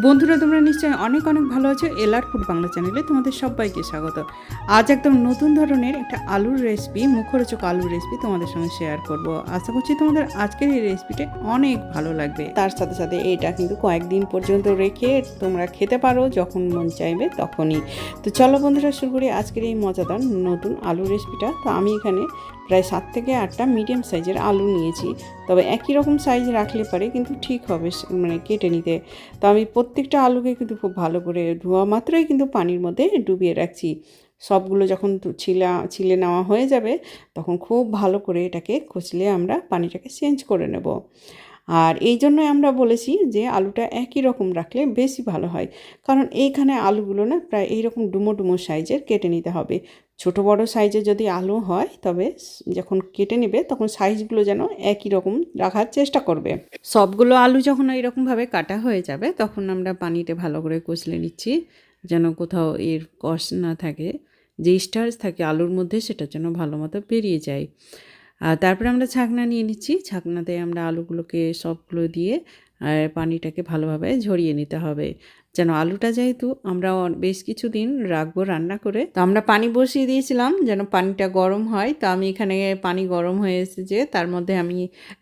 বন্ধুরা, তোমরা নিশ্চয়ই অনেক অনেক ভালো আছো। এলআর ফুড বাংলা চ্যানেলে তোমাদের সবাইকে স্বাগত। আজ একদম নতুন ধরনের একটা আলুর রেসিপি মুখরোচক আলুর রেসিপি তোমাদের সঙ্গে শেয়ার করব। আশা করছি তোমাদের আজকের এই রেসিপিটা অনেক ভালো লাগবে। তার সাথে সাথে এটা কিন্তু কয়েকদিন পর্যন্ত রেখে তোমরা খেতে পারো, যখন মন চাইবে তখনই। তো চলো বন্ধুরা, শুরু করি আজকের এই মজাদার নতুন আলু রেসিপিটা তো আমি এখানে প্রায় সাত থেকে আটটা মিডিয়াম সাইজের আলু নিয়েছি। তবে একই রকম সাইজ রাখলে পারে কিন্তু ঠিক হবে মানে কেটে নিতে। তো আমি প্রত্যেকটা আলুকে কিন্তু খুব ভালো করে ধোয়া মাত্রই কিন্তু পানির মধ্যে ডুবিয়ে রাখছি। সবগুলো যখন ছিলা, ছিলে নেওয়া হয়ে যাবে, তখন খুব ভালো করে এটাকে কচলে আমরা পানিটাকে চেঞ্জ করে নেব। আর এই জন্যই আমরা বলেছি যে আলুটা একই রকম রাখলে বেশি ভালো হয়। কারণ এইখানে আলুগুলো না প্রায় এইরকম ডুমো ডুমো সাইজের কেটে নিতে হবে। ছোট বড় সাইজের যদি আলু হয়, তবে যখন কেটে নেবে, তখন সাইজগুলো যেন একই রকম রাখার চেষ্টা করবে। সবগুলো আলু যখন এইরকমভাবে কাটা হয়ে যাবে, তখন আমরা পানিতে ভালো করে কষলে নিচ্ছি, যেন কোথাও এর কষ না থাকে যে স্টার্চ থাকে আলুর মধ্যে, সেটা যেন ভালো মতো বেরিয়ে যায়। আর তারপরে আমরা ছাকনা নিয়ে নিচ্ছি, ছাকনাতে আমরা আলুগুলোকে সবগুলো দিয়ে আর পানিটাকে ভালোভাবে ঝরিয়ে নিতে হবে। যেন আলুটা যেহেতু আমরা বেশ কিছুদিন রাখব রান্না করে, তো আমরা পানি বসিয়ে দিয়েছিলাম যেন পানিটা গরম হয়। তো আমি এখানে পানি গরম হয়ে এসেছে, তার মধ্যে আমি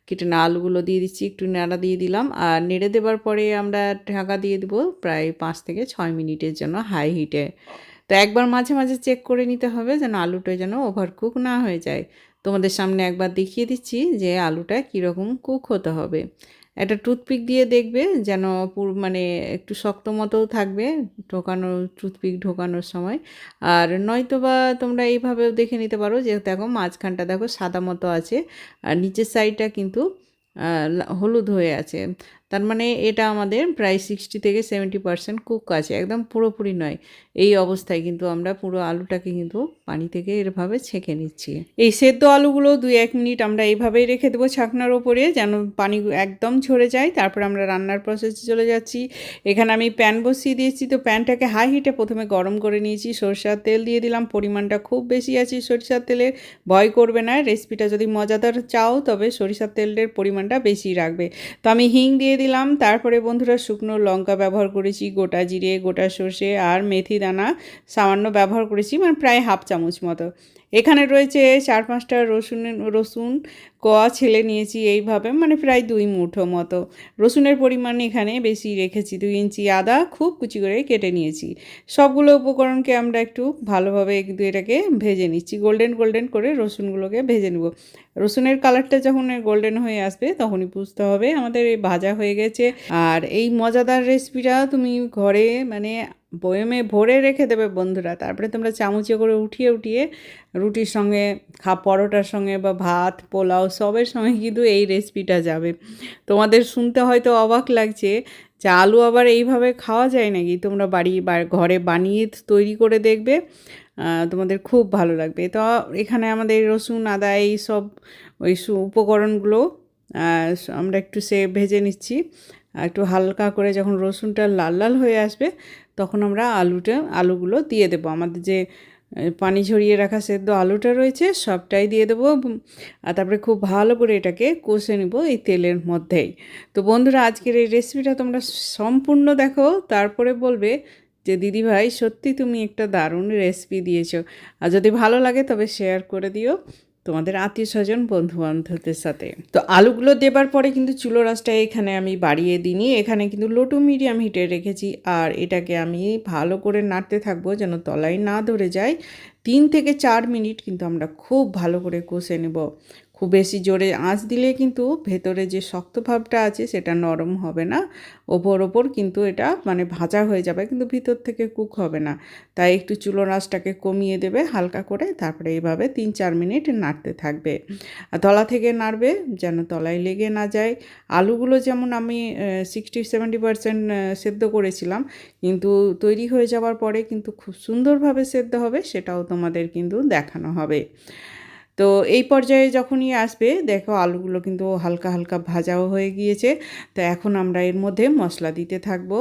কেটে না আলুগুলো দিয়ে দিচ্ছি, একটু নাড়া দিয়ে দিলাম। আর নেড়ে দেওয়ার পরে আমরা ঢাকা দিয়ে দেবো প্রায় পাঁচ থেকে ছয় মিনিটের জন্য হাই হিটে। তো একবার মাঝে মাঝে চেক করে নিতে হবে যেন আলুটা যেন ওভারকুক না হয়ে যায়। তোমাদের সামনে একবার দেখিয়ে দিচ্ছি যে আলুটা কীরকম কুক হতে হবে। একটা টুথপিক দিয়ে দেখবে যেন মানে একটু শক্ত মতোও থাকবে ঢোকানো টুথপিক ঢোকানোর সময়। আর নয়তো বা তোমরা এইভাবেও দেখে নিতে পারো যে দেখো মাঝখানটা দেখো সাদা মতো আছে, আর নিচের সাইডটা কিন্তু হলুদ হয়ে আছে। তার মানে এটা আমাদের প্রায় সিক্সটি থেকে সেভেন্টি পার্সেন্ট কুক আছে, একদম পুরোপুরি নয়। এই অবস্থায় কিন্তু আমরা পুরো আলুটাকে কিন্তু পানি থেকে এরভাবে ছেঁকে নিচ্ছি। এই সেদ্ধ আলুগুলো দুই এক মিনিট আমরা এইভাবেই রেখে দেবো ছাকনার ওপরে, যেন পানি একদম ঝরে যায়। তারপর আমরা রান্নার প্রসেসে চলে যাচ্ছি। এখানে আমি প্যান বসিয়ে দিয়েছি, তো প্যানটাকে হাই হিটে প্রথমে গরম করে নিয়েছি। সরষার তেল দিয়ে দিলাম, পরিমাণটা খুব বেশি আছে সরিষার তেলের ভয় করবে না রেসিপিটা যদি মজাদার চাও, তবে সরিষার তেলের পরিমাণটা বেশি রাখবে। তো আমি হিং দিয়ে দিলাম, তারপরে বন্ধুরা শুকনো লঙ্কা ব্যবহার করেছি, গোটা জিরে, গোটা সর্ষে আর মেথি দানা সামান্য ব্যবহার করেছি মানে প্রায় হাফ চামচ মতো। এখানে রয়েছে চার পাঁচটা রসুন রসুন কোয়া ছেলে নিয়েছি এইভাবে মানে প্রায় দুই মুঠো মতো। রসুনের পরিমাণ এখানে বেশি রেখেছি, দুই ইঞ্চি আদা খুব কুচি করে কেটে নিয়েছি। সবগুলো উপকরণকে আমরা একটু ভালোভাবে এটাকে ভেজে নিচ্ছি, গোল্ডেন গোল্ডেন করে রসুনগুলোকে ভেজে নেব। রসুনের কালারটা যখন গোল্ডেন হয়ে আসবে তখনই বুঝতে হবে, আমাদের এই ভাজা হয়ে গেছে। আর এই মজাদার রেসিপিটা তুমি ঘরে মানে বয়মে ভরে রেখে দেবে বন্ধুরা। তারপরে তোমরা চামচে করে উঠিয়ে উঠিয়ে রুটির সঙ্গে খা, পরোটার সঙ্গে বা ভাত, পোলাও সবের সঙ্গে কিন্তু এই রেসিপিটা যাবে। তোমাদের শুনতে হয়তো অবাক লাগছে যে আলু আবার এইভাবে খাওয়া যায় নাকি? তোমরা বাড়ি ঘরে বানিয়ে তৈরি করে দেখবে তোমাদের খুব ভালো লাগবে। তো এখানে আমাদের রসুন, আদা এই সব ওই উপকরণগুলো আমরা একটু সে ভেজে নিচ্ছি। একটু হালকা করে যখন রসুনটা লাল লাল হয়ে আসবে তখন আমরা আলুটা, আলুগুলো দিয়ে দেবো। আমাদের যে পানি ঝরিয়ে রাখা সেদ্ধ আলুটা রয়েছে, সবটাই দিয়ে দেবো। আর তারপরে খুব ভালো করে এটাকে কষে নেব এই তেলের মধ্যেই। তো বন্ধুরা, আজকের এই রেসিপিটা তোমরা সম্পূর্ণ দেখো। তারপরে বলবে যে, দিদি ভাই, সত্যি তুমি একটা দারুণ রেসিপি দিয়েছ। আর যদি ভালো লাগে তবে শেয়ার করে দিও। তোমাদের আত্মীয় স্বজন বন্ধু বান্ধবদের সাথে। তো আলুগুলো দেবার পরে কিন্তু চুলো রাসটা এখানে আমি বাড়িয়ে দিইনি। এখানে কিন্তু লোটু মিডিয়াম হিটে রেখেছি। আর এটাকে আমি ভালো করে নাড়তে থাকব যেন তলায় না ধরে যায়। তিন থেকে চার মিনিট কিন্তু আমরা খুব ভালো করে কষে নেব। খুব বেশি জোরে আঁচ দিলে কিন্তু ভেতরে যে শক্ত ভাবটা আছে সেটা নরম হবে না। ওপর ওপর কিন্তু এটা মানে ভাজা হয়ে যাবে, কিন্তু ভিতর থেকে কুক হবে না। তাই একটু চুলো আঁচটাকে কমিয়ে দেবে হালকা করে, তারপরে এইভাবে তিন চার মিনিট নাড়তে থাকবে। তলা থেকে নাড়বে যেন তলায় লেগে না যায়। আলুগুলো যেমন আমি সিক্সটি সেভেন্টি পারসেন্ট সেদ্ধ করেছিলাম, কিন্তু তৈরি হয়ে যাওয়ার পরে কিন্তু খুব সুন্দরভাবে সেদ্ধ হবে, সেটাও তোমাদের কিন্তু দেখানো হবে। তো এই পর্যায়ে যখনই আসবে, দেখো আলুগুলো কিন্তু হালকা হালকা ভাজাও হয়ে গিয়েছে। তো এখন আমরা এর মধ্যে মশলা দিতে থাকব।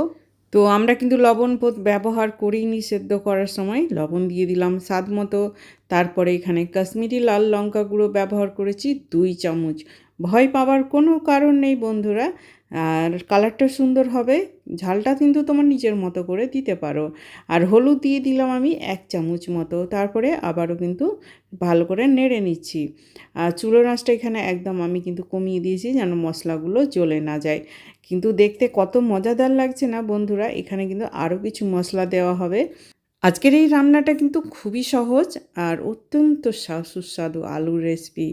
তো আমরা কিন্তু লবণ ব্যবহার করিনি সেদ্ধ করার সময়। লবণ দিয়ে দিলাম স্বাদ মতো। তারপরে এখানে কাশ্মীরি লাল লঙ্কা গুঁড়ো ব্যবহার করেছি দুই চামচ। ভয় পাওয়ার কোনো কারণ নেই বন্ধুরা। আর কালারটা সুন্দর হবে। ঝালটা কিন্তু তোমার নিজের মতো করে দিতে পারো। আর হলুদ দিয়ে দিলাম আমি এক চামচ মতো। তারপরে আবারও কিন্তু ভালো করে নেড়ে নিচ্ছি। আর চুলো আঁচটা এখানে একদম আমি কিন্তু কমিয়ে দিয়েছি যেন মশলাগুলো জ্বলে না যায়। কিন্তু দেখতে কত মজাদার লাগছে না বন্ধুরা? এখানে কিন্তু আরও কিছু মশলা দেওয়া হবে। আজকের এই রান্নাটা কিন্তু খুবই সহজ আর অত্যন্ত সুস্বাদু আলুর রেসিপি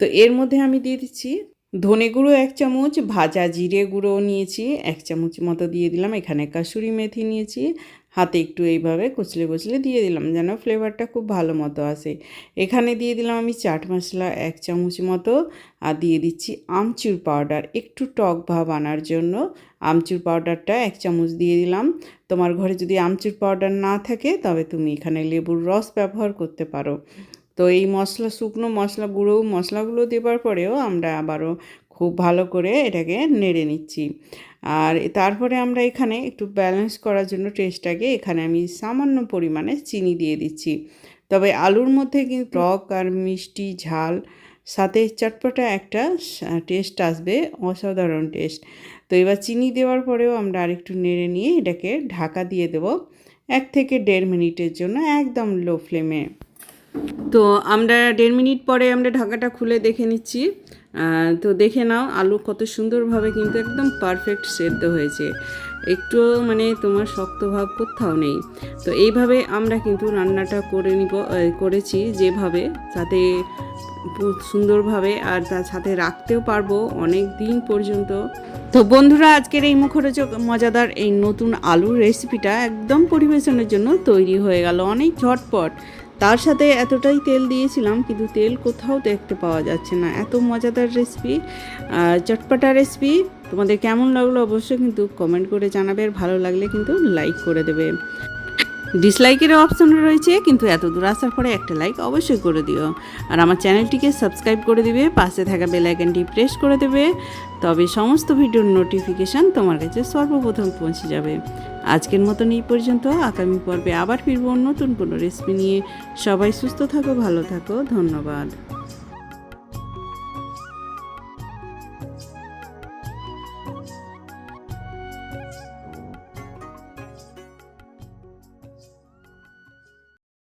তো এর মধ্যে আমি দিয়ে দিচ্ছি ধনে গুঁড়ো এক চামচ, ভাজা জিরে গুঁড়ো নিয়েছি, এক চামচ মতো দিয়ে দিলাম, এখানে কাসুরি মেথি নিয়েছি। হাতে একটু এইভাবে কুচলে কুচলে দিয়ে দিলাম, যেন ফ্লেভারটা খুব ভালো মতো আসে। এখানে দিয়ে দিলাম আমি চাট মশলা এক চামচ মতো, আর দিয়ে দিচ্ছি আমচুর পাউডার। একটু টক ভাব আনার জন্য আমচুর পাউডারটা এক চামচ দিয়ে দিলাম। তোমার ঘরে যদি আমচুর পাউডার না থাকে, তবে তুমি এখানে লেবুর রস ব্যবহার করতে পারো। তো এই মশলা, শুকনো মশলা গুঁড়ো মশলাগুলো দেওয়ার পরেও আমরা আবারও খুব ভালো করে এটাকে নেড়ে নিচ্ছি। আর তারপরে আমরা এখানে একটু ব্যালেন্স করার জন্য টেস্টটাকে এখানে আমি সামান্য পরিমাণে চিনি দিয়ে দিচ্ছি। তবে আলুর মধ্যে কিন্তু টক আর মিষ্টি ঝাল, সাথে চটপটা একটা টেস্ট আসবে, অসাধারণ টেস্ট তো এবার চিনি দেওয়ার পরেও আমরা আরেকটু নেড়ে নিয়ে এটাকে ঢাকা দিয়ে দেব এক থেকে দেড় মিনিটের জন্য একদম লো ফ্লেমে তো আমরা দেড় মিনিট পরে আমরা ঢাকাটা খুলে দেখে নিচ্ছি। তো দেখে নাও, আলু কত সুন্দরভাবে কিন্তু একদম পারফেক্ট সেদ্ধ হয়েছে। একটু মানে তোমার শক্ত ভাব কোথাও নেই। তো এইভাবে আমরা কিন্তু রান্নাটা করে নিব করেছি যেভাবে যাতে সুন্দরভাবে আর তার সাথে রাখতেও পারব অনেক দিন পর্যন্ত। তো বন্ধুরা, আজকের এই মুখরোচক, মজাদার এই নতুন আলুর রেসিপিটা একদম পরিবেশনের জন্য তৈরি হয়ে গেল। অনেক ঝটপট। তার সাথে এতটাই তেল দিয়েছিলাম, কিন্তু তেল কোথাও দেখতে পাওয়া যাচ্ছে না। এত মজাদার রেসিপি চটপাটা রেসিপি তোমাদের কেমন লাগল অবশ্যই কিন্তু কমেন্ট করে জানাবে, আর ভালো লাগলে কিন্তু লাইক করে দেবে। ডিসলাইকের অপশন রয়েছে, কিন্তু এত দূর আসার পরে একটা লাইক অবশ্যই করে দিও। আর আমার চ্যানেলটিকে সাবস্ক্রাইব করে দিবে, পাশে থাকা বেলাইকানটি প্রেস করে দেবে, তবে সমস্ত ভিডিওর নোটিফিকেশান তোমার কাছে সর্বপ্রথম পৌঁছে যাবে। আজকের মতন এই পর্যন্ত, আগামী পর্বে আবার ফিরবো নতুন কোনো রেসিপি নিয়ে। সবাই সুস্থ থাকো, ভালো থাকো, ধন্যবাদ।